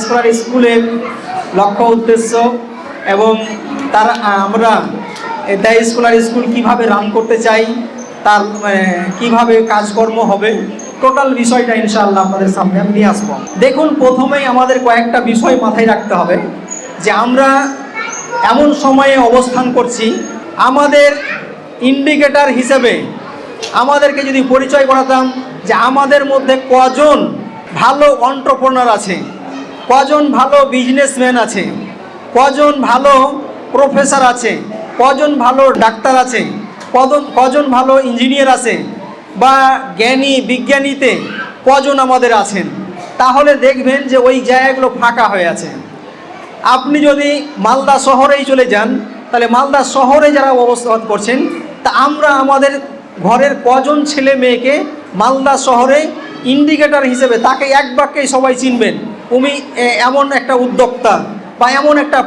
Scholar স্কুলের লক্ষ্য উদ্দেশ্য এবং তার আমরা দ্য স্কলার স্কুল কীভাবে রান করতে চাই, তার কীভাবে কাজকর্ম হবে টোটাল বিষয়টা ইনশাআল্লাহ আপনাদের সামনে আমি নিয়ে আসব। দেখুন, প্রথমেই আমাদের কয়েকটা বিষয় মাথায় রাখতে হবে, যে আমরা এমন সময়ে অবস্থান করছি, আমাদের ইন্ডিকেটার হিসেবে আমাদেরকে যদি পরিচয় করাতাম যে আমাদের মধ্যে কজন ভালো অন্টারপ্রনার আছে। কজন ভালো বিজনেসম্যান আছে? কজন ভালো প্রফেসর আছে? কজন ভালো ডাক্তার আছে? কজন কজন ভালো ইঞ্জিনিয়ার আছে? বা জ্ঞানী, বিজ্ঞানীতে কজন আমাদের আছেন? তাহলে দেখবেন যে ওই জায়গাগুলো ফাঁকা হয়ে আছে। আপনি যদি মালদা শহরেই চলে যান, তাহলে মালদা শহরে যারা অবস্থান করছেন, তা আমরা আমাদের ঘরের কজন ছেলে মেয়েকে মালদা শহরে ইন্ডিকেটর হিসেবে তাকে এক বাক্যেই সবাই চিনবেন। উনি এমন একটা উদ্যোক্তা, বা এমন একটা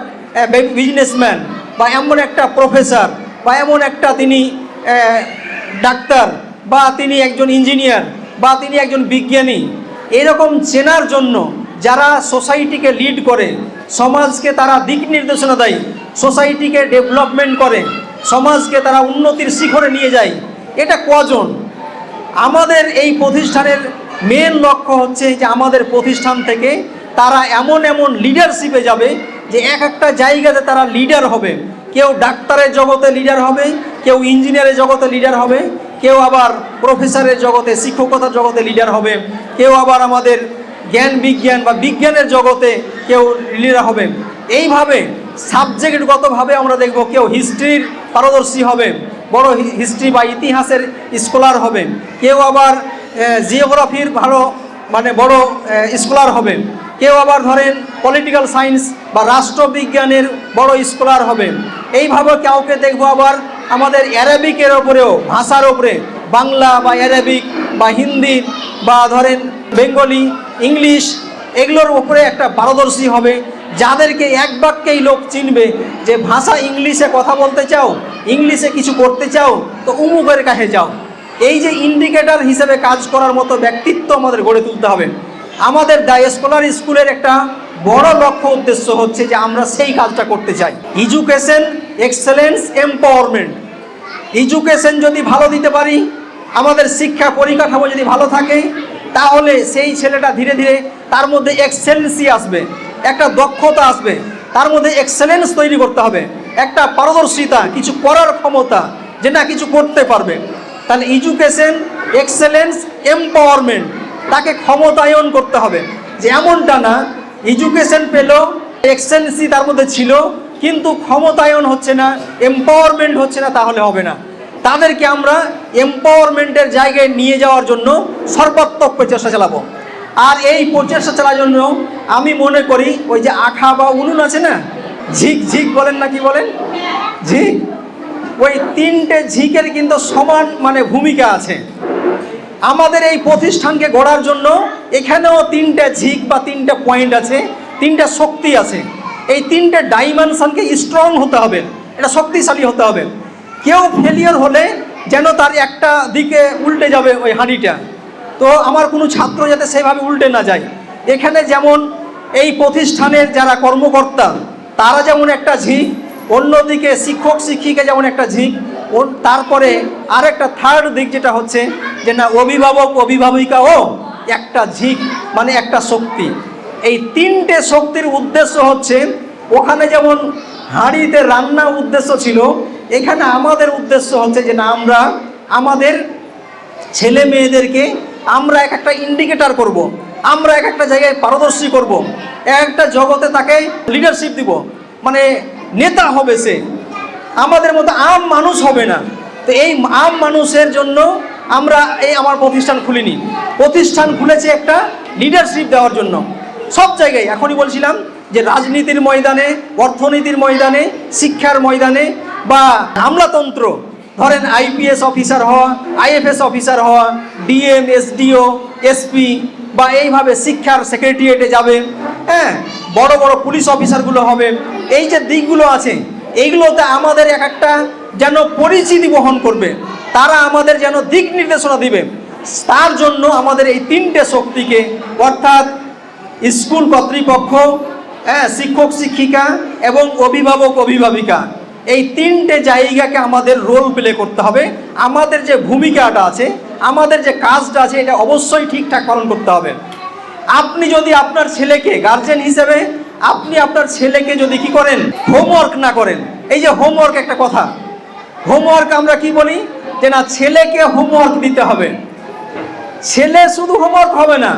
বিজনেসম্যান বা এমন একটা প্রফেসর বা এমন একটা তিনি ডাক্তার, বা তিনি একজন ইঞ্জিনিয়ার বা তিনি একজন বিজ্ঞানী, এরকম চেনার জন্য যারা সোসাইটিকে লিড করে, সমাজকে তারা দিক নির্দেশনা দেয় সোসাইটিকে ডেভেলপমেন্ট করে, সমাজকে তারা উন্নতির শিখরে নিয়ে যায়, এটা কজন? আমাদের এই প্রতিষ্ঠানের মেন লক্ষ্য হচ্ছে যে আমাদের প্রতিষ্ঠান থেকে তারা এমন এমন লিডারশিপে যাবে যে এক একটা জায়গাতে তারা লিডার হবে। কেউ ডাক্তারের জগতে লিডার হবে, কেউ ইঞ্জিনিয়ারের জগতে লিডার হবে, কেউ আবার প্রফেসরের জগতে, শিক্ষকতার জগতে লিডার হবে, কেউ আবার আমাদের জ্ঞান, বিজ্ঞান বা বিজ্ঞানের জগতে কেউ লিডার হবে। এইভাবে সাবজেক্টগতভাবে আমরা দেখব কেউ হিস্ট্রির পারদর্শী হবে, বড় হিস্ট্রি বা ইতিহাসের স্কলার হবে। কেউ আবার জিওগ্রাফির ভালো মানে বড় স্কলার হবে। কেউ আবার ধরেন পলিটিক্যাল সায়েন্স বা রাষ্ট্রবিজ্ঞানের বড় স্কলার হবে। এইভাবে কাউকে দেখব আবার আমাদের অ্যারাবিকের ওপরেও ভাষার ওপরে বাংলা বা অ্যারাবিক বা হিন্দি বা ধরেন বেঙ্গলি, ইংলিশ, এগুলোর ওপরে একটা পারদর্শী হবে। যাদেরকে এক বাক্যেই লোক চিনবে যে ভাষা ইংলিশে কথা বলতে চাও, ইংলিশে কিছু করতে চাও, তো উমুকের কাছে যাও। এই যে ইন্ডিকেটর হিসেবে কাজ করার মতো ব্যক্তিত্ব আমাদের গড়ে তুলতে হবে। আমাদের দ্য স্কলার স্কুলের একটা বড় লক্ষ্য উদ্দেশ্য হচ্ছে যে আমরা সেই কাজটা করতে চাই। এডুকেশন এক্সেলেন্স এম্পাওয়ারমেন্ট এডুকেশন যদি ভালো দিতে পারি, আমাদের শিক্ষা পরিকাঠামো যদি ভালো থাকে, তাহলে সেই ছেলেটা ধীরে ধীরে তার মধ্যে এক্সেলেন্সি আসবে, একটা দক্ষতা আসবে, তার মধ্যে এক্সেলেন্স তৈরি করতে হবে। একটা পারদর্শিতা, কিছু করার ক্ষমতা যে না কিছু করতে পারবে। তাহলে এডুকেশন এক্সেলেন্স এম্পাওয়ারমেন্ট তাকে ক্ষমতায়ন করতে হবে। যে এমনটা না এডুকেশন পেল এক্সেলেন্সি তার মধ্যে ছিল, কিন্তু ক্ষমতায়ন হচ্ছে না এম্পাওয়ারমেন্ট হচ্ছে না, তাহলে হবে না। তাদেরকে আমরা এম্পাওয়ারমেন্টের জায়গায় নিয়ে যাওয়ার জন্য সর্বাত্মক প্রচেষ্টা চালাবো। আর এই প্রচেষ্টা চালার জন্য আমি মনে করি, ওই যে আখা বা উনুন আছে না, ঝিক ঝিক বলেন না কি বলেন? ঝিক? ওই তিনটে ঝিকের কিন্তু সমান মানে ভূমিকা আছে। আমাদের এই প্রতিষ্ঠানকে গড়ার জন্য এখানেও তিনটে ঝিক বা তিনটে পয়েন্ট আছে, তিনটা শক্তি আছে। এই তিনটে ডাইমেনশনকে স্ট্রং হতে হবে, এটা শক্তিশালী হতে হবে। কেউ ফেলিয়ার হলে যেন তার একটা দিকে উল্টে যাবে ওই হাঁড়িটা। তো আমার কোনো ছাত্র যাতে সেভাবে উল্টে না যায়। এখানে যেমন এই প্রতিষ্ঠানের যারা কর্মকর্তা, তারা যেমন একটা ঝিক অন্যদিকে শিক্ষক, শিক্ষিকা যেমন একটা ঝিক তারপরে আর একটা থার্ড দিক যেটা হচ্ছে যে না, অভিভাবক, অভিভাবিকাও একটা ঝিক মানে একটা শক্তি এই তিনটে শক্তির উদ্দেশ্য হচ্ছে, ওখানে যেমন হাঁড়িতে রান্না উদ্দেশ্য ছিল, এখানে আমাদের উদ্দেশ্য হচ্ছে যে না, আমরা আমাদের ছেলে মেয়েদেরকে আমরা এক একটা ইন্ডিকেটার করব। আমরা এক একটা জায়গায় পারদর্শী করব। এক একটা জগতে তাকে লিডারশিপ দিব মানে নেতা হবে সে। আমাদের মতো আম মানুষ হবে না। তো এই আম মানুষের জন্য আমরা এই আমার প্রতিষ্ঠান খুলিনি। প্রতিষ্ঠান খুলেছে একটা লিডারশিপ দেওয়ার জন্য। সব জায়গায়, এখনই বলছিলাম যে রাজনীতির ময়দানে, অর্থনীতির ময়দানে, শিক্ষার ময়দানে বা আমলাতন্ত্র ধরেন আইপিএস অফিসার হওয়া, আইএফএস অফিসার হওয়া ডিএম এসডিও এসপি বা এইভাবে শিক্ষার সেক্রেটারিয়েটে যাবে হ্যাঁ? বড় বড় পুলিশ অফিসারগুলো হবে। এই যে দিকগুলো আছে, এইগুলোতে আমাদের এক একটা যেন পরিচিতি বহন করবে। তারা আমাদের যেন দিক নির্দেশনা দিবে। তার জন্য আমাদের এই তিনটে শক্তিকে, অর্থাৎ স্কুল কর্তৃপক্ষ হ্যাঁ শিক্ষক, শিক্ষিকা এবং অভিভাবক, অভিভাবিকা এই তিনটে জায়গাকে আমাদের রোল প্লে করতে হবে। আমাদের যে ভূমিকাটা আছে, আমাদের যে কাজটা আছে, এটা অবশ্যই ঠিকঠাক পালন করতে হবে। আপনি যদি আপনার ছেলেকে গার্জেন হিসেবে, আপনি আপনার ছেলেকে যদি কি করেন হোমওয়ার্ক না করেন, এই যে হোমওয়ার্ক একটা কথা হোমওয়ার্ক আমরা কি বলি? যে না, ছেলেকে হোমওয়ার্ক দিতে হবে। ছেলে শুধু হোমওয়ার্ক হবে না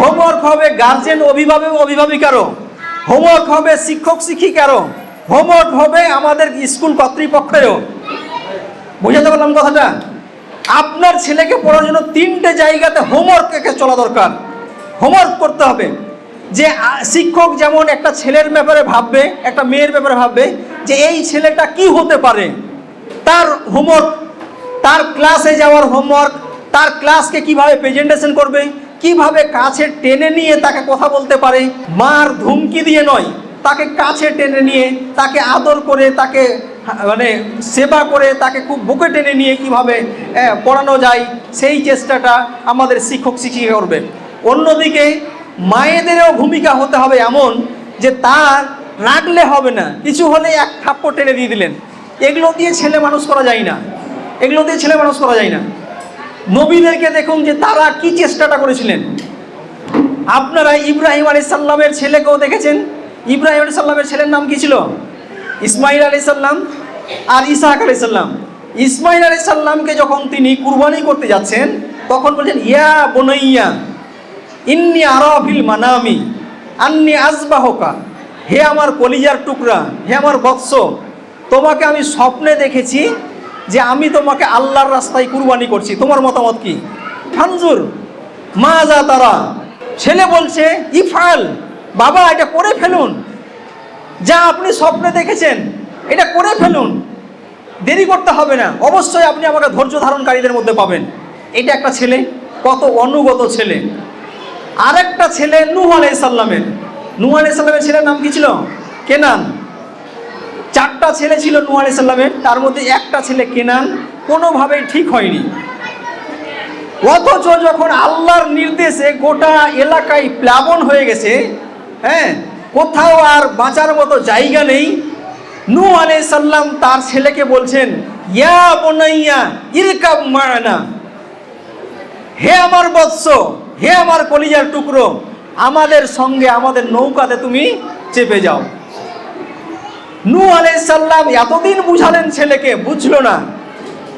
হোমওয়ার্ক হবে গার্জেন অভিভাবক অভিভাবিকারও হোমওয়ার্ক হবে শিক্ষক শিক্ষিকারও হোমওয়ার্ক হবে আমাদের স্কুল কর্তৃপক্ষেরও। বুঝাতে পারলাম কথাটা? আপনার ছেলেকে পড়ার জন্য তিনটে জায়গাতে হোমওয়ার্ক একে চলা দরকার। হোমওয়ার্ক করতে হবে। যে শিক্ষক যেমন একটা ছেলের ব্যাপারে ভাববে, একটা মেয়ের ব্যাপারে ভাববে, যে এই ছেলেটা কি হতে পারে? তার হোমওয়ার্ক, তার ক্লাসে যাওয়ার হোমওয়ার্ক, তার ক্লাসকে কীভাবে প্রেজেন্টেশন করবে, কীভাবে কাছে টেনে নিয়ে তাকে কথা বলতে পারে, মার ধুমকি দিয়ে নয়। তাকে কাছে টেনে নিয়ে, তাকে আদর করে, তাকে মানে সেবা করে, তাকে খুব বুকে টেনে নিয়ে কীভাবে পড়ানো যায়, সেই চেষ্টাটা আমাদের শিক্ষক শিক্ষিকা করবে। অন্যদিকে মায়েদেরও ভূমিকা হতে হবে এমন যে তার রাখলে হবে না। কিছু হলে এক থাপ্পড় টেনে দিয়ে দিলেন। এগুলো দিয়ে ছেলে মানুষ করা যায় না। এগুলো দিয়ে ছেলে মানুষ করা যায় না। নবীদেরকে দেখুন যে তারা কি চেষ্টাটা করেছিলেন। আপনারা ইব্রাহিম আলী সাল্লামের ছেলেকেও দেখেছেন ইব্রাহিম আলী সাল্লামের ছেলের নাম কি ছিল? ইসমাইল আলী সাল্লাম আর ইসাহাক আলী সাল্লাম ইসমাইল আলী সাল্লামকে যখন তিনি কুরবানি করতে যাচ্ছেন, তখন বলছেন, ইয়া বনইয়া, ইন্নি আরাফিল মানামি, আন্নি আজবাহকা হে আমার কলিজার টুকরা, হে আমার বৎস, তোমাকে আমি স্বপ্নে দেখেছি যে আমি তোমাকে আল্লাহর রাস্তায় কুরবানি করছি। তোমার মতামত কি? ফানজুর মা যা তারা। ছেলে বলছে ইফাল বাবা, এটা করে ফেলুন। যা আপনি স্বপ্নে দেখেছেন, এটা করে ফেলুন। দেরি করতে হবে না। অবশ্যই আপনি আমাকে ধৈর্য ধারণকারীদের মধ্যে পাবেন। এটা একটা ছেলে, কত অনুগত ছেলে। আরেকটা ছেলে নূহ আলাইসাল্লামের নূহ আলাইসাল্লামের ছেলের নাম কি ছিল? কেনান। চারটা ছেলে ছিল নূহ আলাইসাল্লামের তার মধ্যে একটা ছেলে কেনান, কোনোভাবেই ঠিক হয়নি। অথচ যখন আল্লাহর নির্দেশে গোটা এলাকায় প্লাবন হয়ে গেছে হ্যাঁ কোথাও আর বাঁচার মতো জায়গা নেই। নু আলাইহিস সাল্লাম তার ছেলেকে বলছেন, ইয়া বনাইয়া ইরকাব হে আমার বৎস, হে আমার কলিজার টুকরো, আমাদের সঙ্গে আমাদের নৌকাতে তুমি চেপে যাও। নু আলাইহিস সাল্লাম এতদিন বুঝালেন ছেলেকে, বুঝলো না।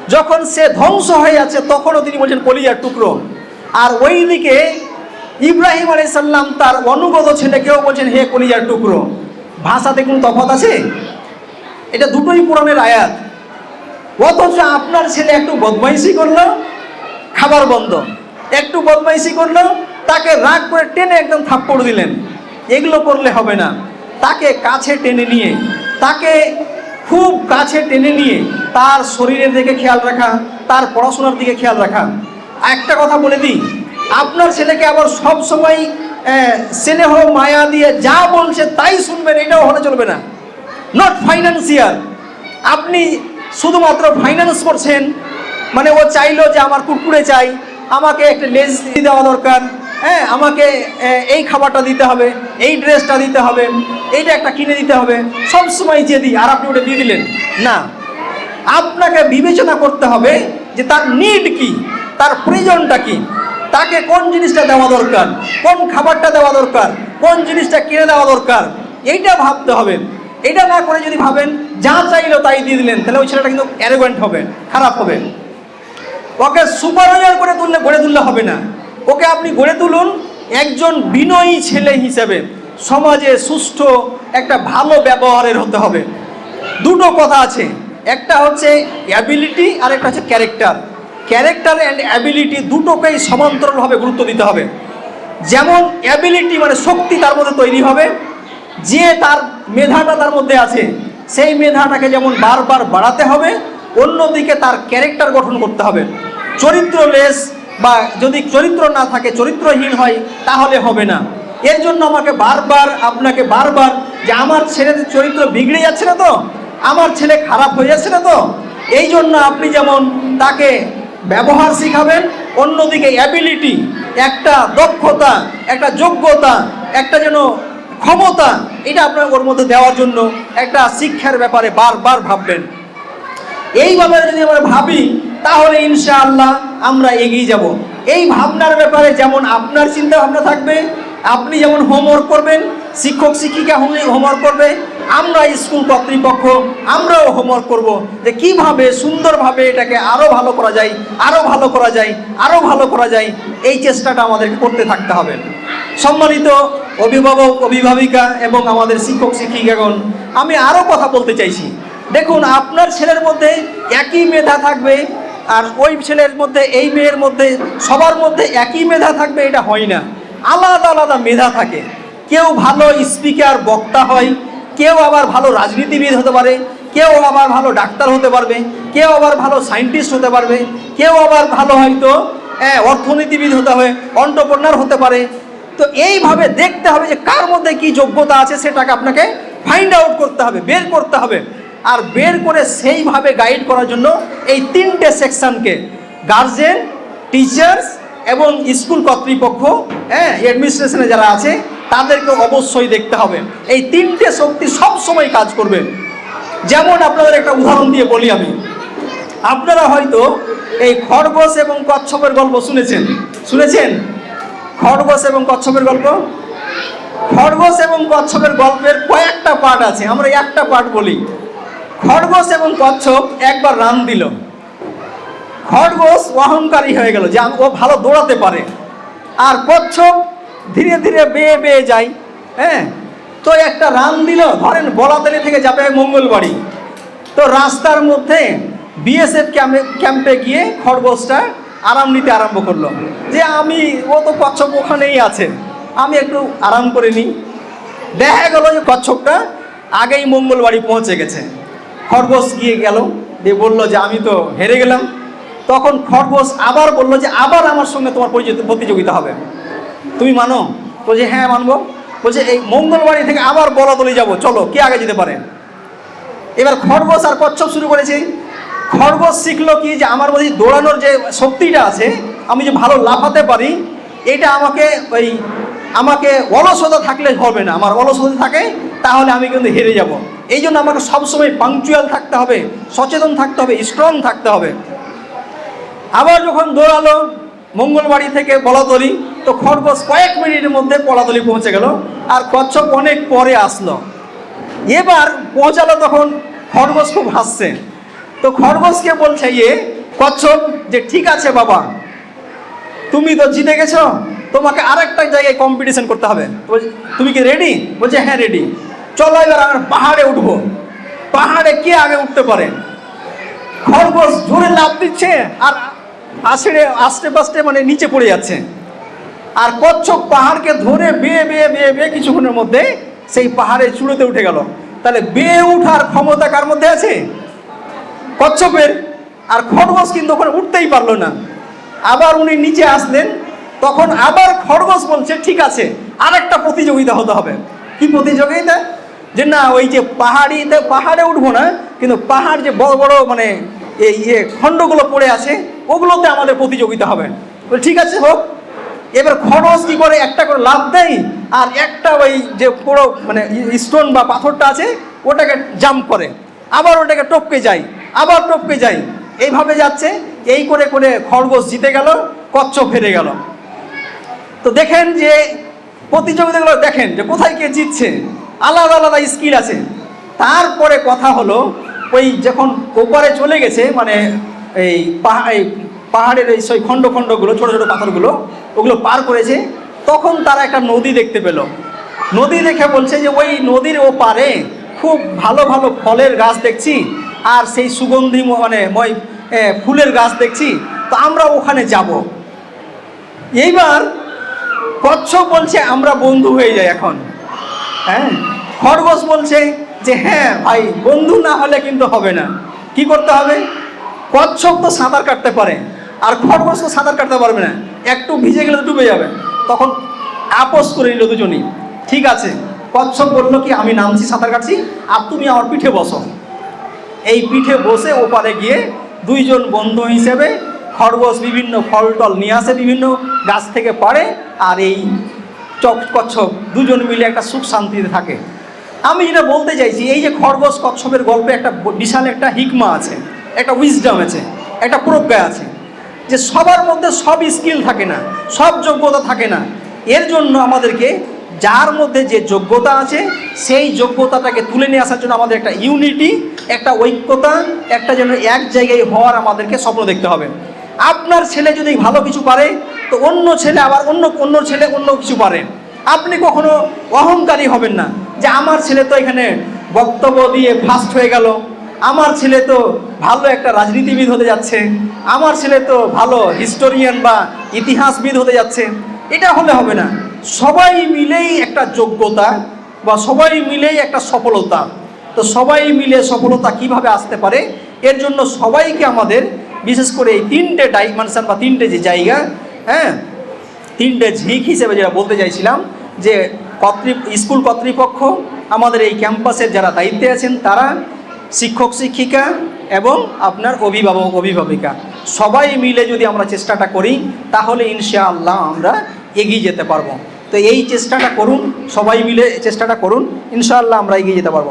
যখন সে ধ্বংস হয়ে যাচ্ছে, তখনও তিনি বলছেন, কলিজার টুকরো। আর ওইদিকে ইব্রাহিম আলাইহিস সাল্লাম তার অনুগত ছেলেকেও বলছেন, হে কলিজার টুকরো, ভাষাতে কোনো তফাৎ আছে? এটা দুটোই পুরাণের আয়াত। অথচ আপনার ছেলে একটু বদমাইশি করল, খাবার বন্ধ। একটু বদমাইশি করল, তাকে রাগ করে টেনে একদম থাপ্পড় দিলেন। এগুলো করলে হবে না। তাকে কাছে টেনে নিয়ে, তাকে খুব কাছে টেনে নিয়ে তার শরীরের দিকে খেয়াল রাখা, তার পড়াশোনার দিকে খেয়াল রাখা। একটা কথা বলে দিই আপনার ছেলেকে আবার সব সময় স্নেহ, মায়া দিয়ে যা বলছে তাই শুনবেন, এটাও হলে চলবে না। নট ফাইন্যান্সিয়াল আপনি শুধুমাত্র ফাইন্যান্স করছেন মানে ও চাইলো যে আমার কুকুরে চাই, আমাকে একটা লেজ দেওয়া দরকার হ্যাঁ আমাকে এই খাবারটা দিতে হবে, এই ড্রেসটা দিতে হবে, এইটা একটা কিনে দিতে হবে, সব সময় যে দিই, আর আপনি ওটা দিয়ে দিলেন। না। আপনাকে বিবেচনা করতে হবে যে তার নিড কি, তার প্রয়োজনটা কি। তাকে কোন জিনিসটা দেওয়া দরকার? কোন খাবারটা দেওয়া দরকার? কোন জিনিসটা কিনে দেওয়া দরকার? এইটা ভাবতে হবে। এটা না করে যদি ভাবেন, যা চাইলো তাই দিয়ে দিলেন, তাহলে ওই ছেলেটা কিন্তু অ্যারোগেন্ট হবে, খারাপ হবে। ওকে সুপারভাইজার করে তুললে গড়ে তুললে হবে না। ওকে আপনি গড়ে তুলুন একজন বিনয়ী ছেলে হিসেবে। সমাজে সুষ্ঠু একটা ভালো ব্যবহারের হতে হবে। দুটো কথা আছে। একটা হচ্ছে অ্যাবিলিটি আর একটা হচ্ছে ক্যারেক্টার ক্যারেক্টার অ্যান্ড অ্যাবিলিটি দুটোকেই সমান্তরালভাবে গুরুত্ব দিতে হবে। যেমন অ্যাবিলিটি মানে শক্তি তার মধ্যে তৈরি হবে, যে তার মেধাটা তার মধ্যে আছে, সেই মেধাটাকে যেমন বারবার বাড়াতে হবে, অন্যদিকে তার ক্যারেক্টার গঠন করতে হবে। চরিত্র চরিত্রলেস বা যদি চরিত্র না থাকে, চরিত্রহীন হয়, তাহলে হবে না। এর জন্য আমাকে বারবার, আপনাকে বারবার যে আমার ছেলেদের চরিত্র বিগড়ে যাচ্ছে না তো, আমার ছেলে খারাপ হয়ে যাচ্ছে না তো, এই জন্য আপনি যেমন তাকে ব্যবহার শিখাবেন, অন্যদিকে অ্যাবিলিটি একটা দক্ষতা, একটা যোগ্যতা, একটা যেন ক্ষমতা, এটা আপনার ওর মধ্যে দেওয়ার জন্য একটা শিক্ষার ব্যাপারে বারবার ভাববেন। এইভাবে যদি আমরা ভাবি, তাহলে ইনশাআল্লাহ আমরা এগিয়ে যাব। এই ভাবনার ব্যাপারে যেমন আপনার চিন্তা ভাবনা থাকবে, আপনি যেমন হোমওয়ার্ক করবেন শিক্ষক শিক্ষিকা হোমওয়ার্ক করবে আমরা স্কুল কর্তৃপক্ষ, আমরাও হোমওয়ার্ক করব যে কীভাবে সুন্দরভাবে এটাকে আরও ভালো করা যায় আরও ভালো করা যায় আরও ভালো করা যায়, এই চেষ্টাটা আমাদেরকে করতে থাকতে হবে। সম্মানিত অভিভাবক, অভিভাবিকা এবং আমাদের শিক্ষক, শিক্ষিকাগণ, আমি আরও কথা বলতে চাইছি। দেখুন, আপনার ছেলের মধ্যে একই মেধা থাকবে আর ওই ছেলের মধ্যে, এই মেয়ের মধ্যে, সবার মধ্যে একই মেধা থাকবে, এটা হয় না। আলাদা আলাদা মেধা থাকে। কেউ ভালো স্পিকার বক্তা হয় কেউ আবার ভালো রাজনীতিবিদ হতে পারে কেউ আবার ভালো ডাক্তার হতে পারবে কেউ আবার ভালো সায়েন্টিস্ট হতে পারবে কেউ আবার ভালো হয়তো হ্যাঁ, অর্থনীতিবিদ হতে হবে অন্টারপ্রনার হতে পারে। তো এইভাবে দেখতে হবে যে কার মধ্যে কি যোগ্যতা আছে সেটাকে আপনাকে ফাইন্ড আউট করতে হবে বের করতে হবে। আর বের করে সেইভাবে গাইড করার জন্য এই তিনটে সেকশনকে গার্জেন টিচার্স এবং স্কুল কর্তৃপক্ষ হ্যাঁ অ্যাডমিনিস্ট্রেশনে যারা আছে তাদেরকে অবশ্যই দেখতে হবে। এই তিনটে শক্তি সব সময় কাজ করবে। যেমন আপনাদের একটা উদাহরণ দিয়ে বলি আমি। আপনারা হয়তো এই খরগোশ এবং কচ্ছপের গল্প শুনেছেন। শুনেছেন? খরগোশ এবং কচ্ছপের গল্প? খরগোশ এবং কচ্ছপের গল্পের কয়েকটা পার্ট আছে। আমরা একটা পার্ট বলি। খরগোশ এবং কচ্ছপ একবার রান দিল। খরগোশ অহংকারী হয়ে গেল যে ও ভালো দৌড়াতে পারে। আর কচ্ছপ ধীরে ধীরে বেয়ে বেয়ে যায় হ্যাঁ? তো একটা রান দিল, ধরেন বলাতলি থেকে যাবে মঙ্গলবাড়ি। তো রাস্তার মধ্যে বিএসএফ ক্যাম্পে ক্যাম্পে গিয়ে খরগোশটা আরাম নিতে আরম্ভ করল। যে আমি, ও তো কচ্ছপ ওখানেই আছে, আমি একটু আরাম করে নিই। দেখা গেল যে কচ্ছপটা আগেই মঙ্গলবাড়ি পৌঁছে গেছে। খরগোশ গিয়ে গেল, দিয়ে বলল যে আমি তো হেরে গেলাম। তখন খরগোশ আবার বলল যে আবার আমার সঙ্গে তোমার প্রতিযোগিতা হবে। তুমি মানো? বলছে হ্যাঁ মানবো। বলছে, এই মঙ্গলবাড়ি থেকে আবার বলাতলি যাব। চলো, কে আগে যেতে পারে? এবার খরগোশ আর কচ্ছপ শুরু করেছে। খরগোশ শিখলো কি যে, আমার মধ্যে দৌড়ানোর যে শক্তিটা আছে, আমি যে ভালো লাফাতে পারি, এটা আমাকে ওই, আমাকে অলসতা থাকলে হবে না। আমার অলসতা থাকে, তাহলে আমি কিন্তু হেরে যাব। এই জন্য আমাকে সবসময় পাংচুয়াল থাকতে হবে, সচেতন থাকতে হবে স্ট্রং থাকতে হবে। আবার যখন দৌড়ালো মঙ্গলবাড়ি থেকে পলাতলি তো খরগোশ কয়েক মিনিটের মধ্যে পলাতলি পৌঁছে গেল আর কচ্ছপ অনেক পরে আসলো। এবার পৌঁছালো তখন খরগোশ খুব হাসছে। তো খরগোশকে বলছে ইয়ে কচ্ছপ, যে ঠিক আছে বাবা, তুমি তো জিতে গেছো, তোমাকে আরেকটা জায়গায় কম্পিটিশন করতে হবে। তুমি কি রেডি বলছে হ্যাঁ রেডি চলো এবার আমরা পাহাড়ে উঠবো। পাহাড়ে কে আগে উঠতে পারে? খরগোশ জোরে লাফ দিচ্ছে আর আছড়ে আস্তে পাস্তে মানে নিচে পড়ে যাচ্ছে। আর কচ্ছপ পাহাড়কে ধরে বেয়ে বেয়ে বেয়ে বেয়ে কিছুক্ষণের মধ্যে সেই পাহাড়ের চূড়োতে উঠে গেল। তাহলে বেয়ে উঠার ক্ষমতা কার মধ্যে আছে? কচ্ছপের। আর খরগোশ কিন্তু ওখানে উঠতেই পারল না। আবার উনি নিচে আসলেন, তখন আবার খরগোশ বলছে, ঠিক আছে, আরেকটা প্রতিযোগিতা হতে হবে। কি প্রতিযোগিতা? যে না, ওই যে পাহাড়িতে পাহাড়ে উঠবো না, কিন্তু পাহাড় যে বড় বড় মানে এই ইয়ে খণ্ডগুলো পড়ে আছে, ওগুলোতে আমাদের প্রতিযোগিতা হবে। ঠিক আছে, হোক। এবার খরচ কি করে? একটা করে লাভ দেয় আর একটা ওই যে পুরো মানে স্টোন বা পাথরটা আছে, ওটাকে জাম্প করে। আবার ওটাকে টপকে যায়, আবার টপকে যায়। এইভাবে যাচ্ছে, এই করে করে খরগোশ জিতে গেল, কচ্ছপ হেরে গেল। তো দেখেন যে প্রতিযোগিতাগুলো দেখেন যে কোথায় কে জিতছে। আলাদা আলাদা স্কিল আছে। তারপরে কথা হলো, ওই যখন ওপারে চলে গেছে মানে এই পাহাড় পাহাড়ের এই সেই খণ্ড খণ্ডগুলো ছোটো ছোটো পাথরগুলো ওগুলো পার করেছে, তখন তারা একটা নদী দেখতে পেল। নদী দেখে বলছে যে, ওই নদীর ও পারে খুব ভালো ভালো ফলের গাছ দেখছি, আর সেই সুগন্ধি মানে মই ফুলের গাছ দেখছি, তো আমরা ওখানে যাব। এইবার কচ্ছপ বলছে, আমরা বন্ধু হয়ে যাই এখন। হ্যাঁ? খরগোশ বলছে যে হ্যাঁ ভাই, বন্ধু না হলে কিন্তু হবে না। কি করতে হবে? কচ্ছপ তো সাঁতার কাটতে পারে। আর খরগোশ তো সাঁতার কাটতে পারবে না। একটু ভিজে গেলে ডুবে যাবে। তখন আপোষ করে নিল দুজনই। ঠিক আছে কচ্ছপ বলল কি আমি নামছি, সাঁতার কাটছি? আর তুমি আমার পিঠে বসো। এই পিঠে বসে ওপারে গিয়ে দুইজন বন্ধু হিসেবে খরগোশ বিভিন্ন ফল টল নিয়ে আসে, বিভিন্ন গাছ থেকে পারে আর এই চক কচ্ছপ দুজন মিলে একটা সুখ শান্তিতে থাকে। আমি যেটা বলতে চাইছি, এই যে খরগোশ কচ্ছপের গল্পে একটা বিশাল একটা হিকমা আছে, একটা উইজডম আছে, একটা প্রজ্ঞা আছে। যে সবার মধ্যে সব স্কিল থাকে না, সব যোগ্যতা থাকে না, এর জন্য আমাদেরকে যার মধ্যে যে যোগ্যতা আছে, সেই যোগ্যতাটাকে তুলে নিয়ে আসার জন্য আমাদের একটা ইউনিটি একটা ঐক্যতা, একটা যেন এক জায়গায় হওয়ার আমাদেরকে স্বপ্ন দেখতে হবে। আপনার ছেলে যদি ভালো কিছু পারে, তো অন্য ছেলে আবার অন্য অন্য ছেলে অন্য কিছু পারে। আপনি কখনো অহংকারী হবেন না যে আমার ছেলে তো এখানে বক্তব্য দিয়ে ফার্স্ট হয়ে গেল। আমার ছেলে তো ভালো একটা রাজনীতিবিদ হতে যাচ্ছে, আমার ছেলে তো ভালো হিস্টোরিয়ান বা ইতিহাসবিদ হতে যাচ্ছে, এটা হলে হবে না। সবাই মিলেই একটা যোগ্যতা বা সবাই মিলেই একটা সফলতা। তো সবাই মিলে সফলতা কীভাবে আসতে পারে? এর জন্য সবাইকে আমাদের বিশেষ করে এই তিনটে ডাইমেনশান বা তিনটে যে জায়গা হ্যাঁ তিনটে ঝিক হিসেবে যেটা বলতে চাইছিলাম, যে কর্তৃ স্কুল কর্তৃপক্ষ, আমাদের এই ক্যাম্পাসের যারা দায়িত্বে আছেন, তারা শিক্ষক, শিক্ষিকা এবং আপনার অভিভাবক, অভিভাবিকা। সবাই মিলে যদি আমরা চেষ্টাটা করি, তাহলে ইনশাআল্লাহ আমরা এগিয়ে যেতে পারব। তো এই চেষ্টাটা করুন, সবাই মিলে চেষ্টাটা করুন, ইনশাআল্লাহ আমরা এগিয়ে যেতে পারব।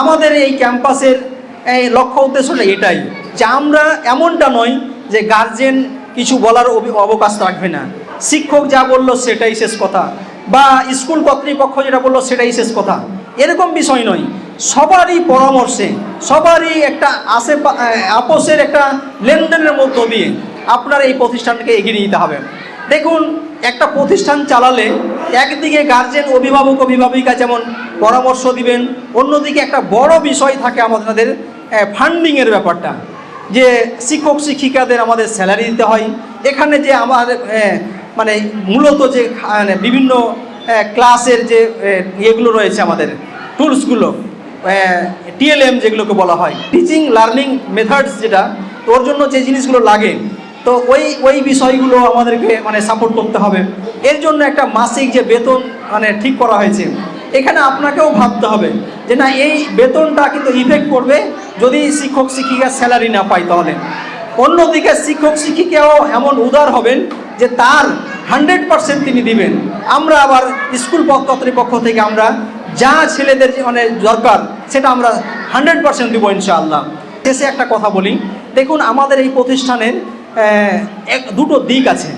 আমাদের এই ক্যাম্পাসের এই লক্ষ্য উদ্দেশ্যটা এটাই, যে আমরা এমনটা নয় যে গার্জেন কিছু বলার অবকাশ রাখবে না। শিক্ষক যা বলল সেটাই শেষ কথা, বা স্কুল কর্তৃপক্ষ যেটা বলল সেটাই শেষ কথা। এরকম বিষয় নয়। সবারই পরামর্শে সবারই একটা আশে আপোষের একটা লেনদেনের মধ্য দিয়ে আপনার এই প্রতিষ্ঠানকে এগিয়ে নিতে হবে। দেখুন একটা প্রতিষ্ঠান চালালে একদিকে গার্জেন অভিভাবক অভিভাবিকা যেমন পরামর্শ দিবেন অন্যদিকে একটা বড় বিষয় থাকে আমাদের ফান্ডিংয়ের ব্যাপারটা। যে শিক্ষক শিক্ষিকাদের আমাদের স্যালারি দিতে হয়। এখানে যে আমাদের আহ, মানে মূলত যে বিভিন্ন ক্লাসের যে ইয়েগুলো রয়েছে আমাদের টুলসগুলো টিএলএম যেগুলোকে বলা হয় টিচিং লার্নিং মেথডস যেটা ওর জন্য যে জিনিসগুলো লাগে, তো ওই ওই বিষয়গুলো আমাদেরকে মানে সাপোর্ট করতে হবে। এর জন্য একটা মাসিক যে বেতন মানে ঠিক করা হয়েছে, এখানে আপনাকেও ভাবতে হবে যে না, এই বেতনটা কিন্তু ইফেক্ট করবে যদি শিক্ষক শিক্ষিকা স্যালারি না পাই তাহলে। অন্যদিকে শিক্ষক শিক্ষিকাও এমন উদার হবেন যে তার হান্ড্রেড পার্সেন্ট তিনি দিবেন। আমরা আবার স্কুল পক্ষ- কর্তৃপক্ষ থেকে আমরা যা ছেলেদের মানে দরকার, সেটা আমরা হান্ড্রেড পার্সেন্ট দিব ইনশাআল্লাহ। শেষে একটা কথা বলি, দেখুন আমাদের এই প্রতিষ্ঠানের এক, দুটো দিক আছে।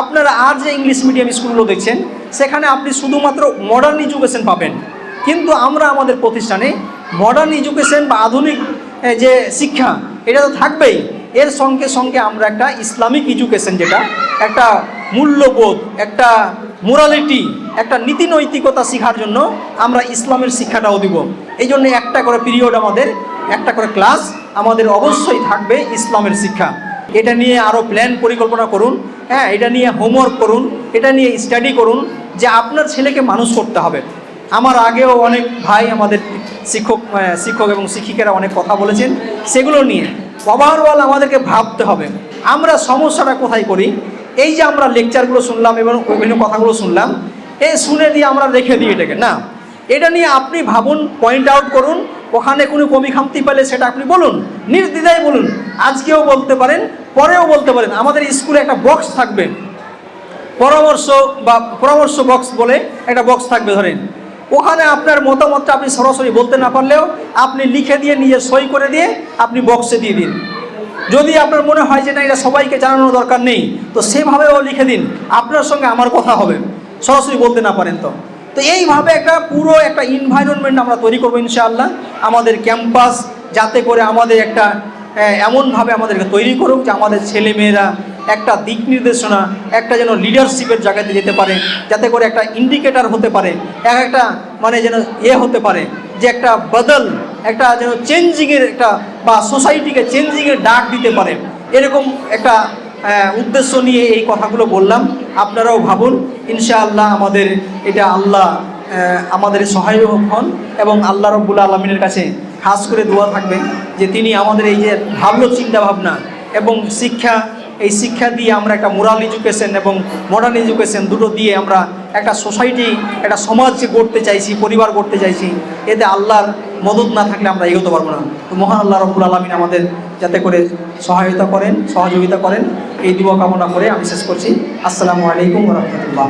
আপনারা আর যে ইংলিশ মিডিয়াম স্কুলগুলো দেখছেন, সেখানে আপনি শুধুমাত্র মডার্ন এডুকেশন পাবেন। কিন্তু আমরা আমাদের প্রতিষ্ঠানে মডার্ন এডুকেশন বা আধুনিক যে শিক্ষা, এটা তো থাকবেই। এর সঙ্গে সঙ্গে আমরা একটা ইসলামিক এডুকেশন যেটা, একটা মূল্যবোধ, একটা মোরালিটি একটা নীতি নৈতিকতা শেখার জন্য আমরা ইসলামের শিক্ষাটাও দিব। এই জন্য একটা করে পিরিয়ড আমাদের, একটা করে ক্লাস আমাদের অবশ্যই থাকবে ইসলামের শিক্ষা। এটা নিয়ে আরও প্ল্যান পরিকল্পনা করুন হ্যাঁ এটা নিয়ে হোমওয়ার্ক করুন, এটা নিয়ে স্টাডি করুন যে আপনার ছেলেকে মানুষ করতে হবে। আমার আগেও অনেক ভাই আমাদের শিক্ষক শিক্ষক এবং শিক্ষিকারা অনেক কথা বলেছেন, সেগুলো নিয়ে। ওভারঅল আমাদেরকে ভাবতে হবে, আমরা সমস্যাটা কোথায় করি? এই যে আমরা লেকচারগুলো শুনলাম এবং বিভিন্ন কথাগুলো শুনলাম এই শুনে দিয়ে আমরা রেখে দিই এটাকে। না, এটা নিয়ে আপনি ভাবুন পয়েন্ট আউট করুন, ওখানে কোনো কমি খামতি পেলে সেটা আপনি বলুন, নির্দ্বিধায় বলুন, আজকেও বলতে পারেন, পরেও বলতে পারেন। আমাদের স্কুলে একটা বক্স থাকবে। পরামর্শ বা পরামর্শ বক্স বলে একটা বক্স থাকবে, ধরেন। ওখানে আপনার মতামতটা আপনি সরাসরি বলতে না পারলেও আপনি লিখে দিয়ে নিজে সই করে দিয়ে আপনি বক্সে দিয়ে দিন। যদি আপনার মনে হয় যে না, এটা সবাইকে জানানোর দরকার নেই, তো সেভাবেও লিখে দিন। আপনার সঙ্গে আমার কথা হবে। সরাসরি বলতে না পারেন তো। তো এইভাবে একটা পুরো একটা ইনভায়রনমেন্ট আমরা তৈরি করব ইনশাআল্লাহ। আমাদের ক্যাম্পাস যাতে করে আমাদের একটা এমনভাবে আমাদেরকে তৈরি করুক যে আমাদের ছেলেমেয়েরা একটা দিক নির্দেশনা, একটা যেন লিডারশিপের জায়গাতে যেতে পারে, যাতে করে একটা ইন্ডিকেটার হতে পারে, এক একটা মানে যেন এ হতে পারে, যে একটা বদল একটা যেন চেঞ্জিংয়ের একটা বা সোসাইটিকে চেঞ্জিংয়ের ডাক দিতে পারে। এরকম একটা উদ্দেশ্য নিয়ে এই কথাগুলো বললাম। আপনারাও ভাবুন, ইনশাআল্লাহ আমাদের এটা আল্লাহ আমাদের সহায়ক হন এবং আল্লাহ রব্বুল আলমিনের কাছে খাস করে দোয়া থাকবে যে তিনি আমাদের এই যে ভাবলো চিন্তা ভাবনা এবং শিক্ষা এই শিক্ষা দিয়ে আমরা একটা মোরাল এডুকেশন এবং মডার্ন এডুকেশন দুটো দিয়ে আমরা একটা সোসাইটি একটা সমাজকে গড়তে চাইছি, পরিবার গড়তে চাইছি। এতে আল্লাহর মদত না থাকলে আমরা এগোতে পারব না। তো মহান আল্লাহ রব্বুল আলমিন আমাদের যাতে করে সহায়তা করেন, সহযোগিতা করেন। এই দুয়া কামনা করে আমি শেষ করছি। আসসালামু আলাইকুম রহমতুল্লাহ।